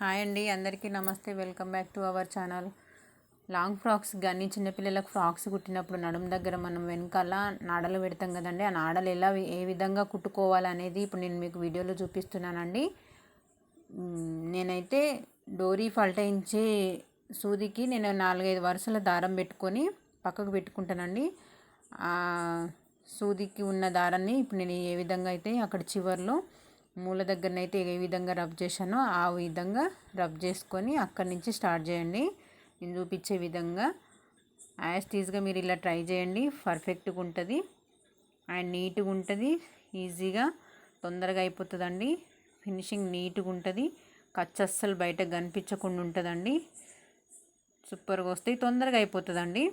Hi అండి అందరికీ నమస్తే. Welcome back to our channel. Long frocks కానీ చిన్నపిల్లలకు ఫ్రాక్స్ కుట్టినప్పుడు నడుము దగ్గర మనం వెనకాల నాడలు పెడతాం కదండి ఆ నాడలు ఎలా ఏ విధంగా కుట్టుకోవాలనేది ఇప్పుడు నేను మీకు వీడియోలో చూపిస్తున్నానండి. నేనైతే డోరీ ఫల్టయించే సూదికి నేను నాలుగైదు వరుసల దారం పెట్టుకొని పక్కకు పెట్టుకుంటానండి. సూదికి ఉన్న దారాన్ని ఇప్పుడు నేను ఏ విధంగా అయితే అక్కడ చివరిలో మూల దగ్గరనైతే ఏ విధంగా రబ్ చేశానో ఆ విధంగా రబ్ చేసుకొని అక్కడి నుంచి స్టార్ట్ చేయండి. నేను చూపించే విధంగా. యాస్టీస్గా మీరు ఇలా ట్రై చేయండి. పర్ఫెక్ట్గా ఉంటుంది. అండ్ నీట్గా ఉంటుంది. ఈజీగా తొందరగా అయిపోతుందండి. ఫినిషింగ్ నీట్గా ఉంటుంది. ఖర్చు అస్సలు బయట కనిపించకుండా ఉంటుందండి. సూపర్గా వస్తాయి. తొందరగా అయిపోతుందండి.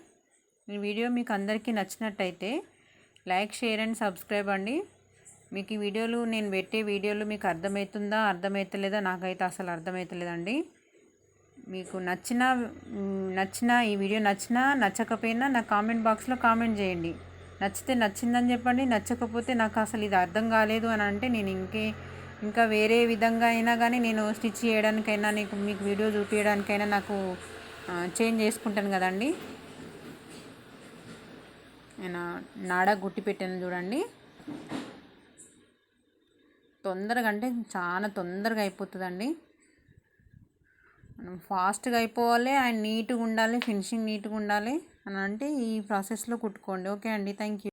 ఈ వీడియో మీకు అందరికీ నచ్చినట్టయితే లైక్ షేర్ అండ్ సబ్స్క్రైబ్ అండి. మీకు ఈ వీడియోలు నేను పెట్టే వీడియోలు మీకు అర్థమవుతుందా అర్థమవుతలేదా? నాకైతే అసలు అర్థమవుతలేదండి. మీకు నచ్చిన నచ్చిన ఈ వీడియో నచ్చినా నచ్చకపోయినా నా కామెంట్ బాక్స్లో కామెంట్ చేయండి. నచ్చితే నచ్చిందని చెప్పండి నచ్చకపోతే నాకు అసలు ఇది అర్థం కాలేదు అని అంటే నేను ఇంకే ఇంకా వేరే విధంగా అయినా కానీ నేను స్టిచ్ చేయడానికైనా నీకు మీకు వీడియో చూపించడానికైనా నాకు చేంజ్ చేసుకుంటాను కదండి. నేను నాడ గుట్టి పెట్టాను చూడండి. తొందరగా అంటే చాలా తొందరగా అయిపోతుందండి. మనం ఫాస్ట్గా అయిపోవాలి అండ్ నీట్గా ఉండాలి ఫినిషింగ్ నీట్గా ఉండాలి అని అంటే ఈ ప్రాసెస్లో కుట్టుకోండి. ఓకే అండి. Thank you